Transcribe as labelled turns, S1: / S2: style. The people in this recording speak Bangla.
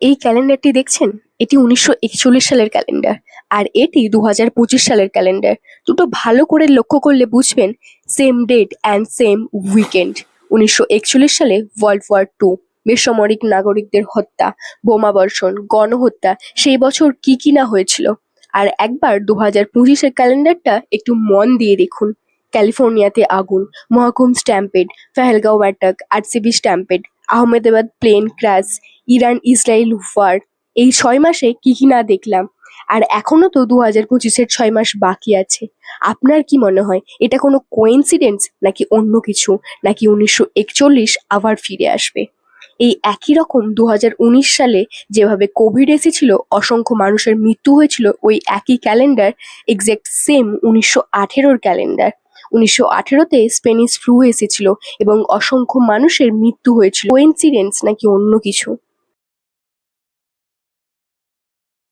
S1: এই ক্যালেন্ডারটি দেখছেন? এটি উনিশশো একচল্লিশ সালের ক্যালেন্ডার আর এটি দু হাজার পঁচিশ সালের ক্যালেন্ডার। দুটো ভালো করে লক্ষ্য করলে বুঝবেন same date and same weekend উনিশশো একচল্লিশ সালে ওয়ার্ল্ড ওয়ার টু বেসামরিক নাগরিকদের হত্যা, বোমাবর্ষণ, গণহত্যা, সেই বছর কি কি না হয়েছিল? আর একবার দু হাজার পঁচিশের ক্যালেন্ডারটা একটু মন দিয়ে দেখুন। ক্যালিফোর্নিয়াতে আগুন, Mahakumbh stampede, Pahalgam attack RCB stampede, Ahmedabad plane crash Iran, Israel war এই ছয় মাসে কি কি না দেখলাম। আর এখনও তো দু হাজার পঁচিশের ছয় মাস বাকি আছে। আপনার কি মনে হয়, এটা কোনো কোইন্সিডেন্স নাকি অন্য কিছু? নাকি উনিশশো একচল্লিশ আবার ফিরে আসবে? এই একই রকম দু সালে যেভাবে কোভিড এসেছিল, অসংখ্য মানুষের মৃত্যু হয়েছিল, ওই একই ক্যালেন্ডার এক্সাক্ট সেম উনিশশো আঠেরোর ক্যালেন্ডার উনিশশো আঠেরোতে স্পেনিশ ফ্লু এসেছিল এবং অসংখ্য মানুষের মৃত্যু হয়েছিল। কোইন্সিডেন্স নাকি অন্য কিছু?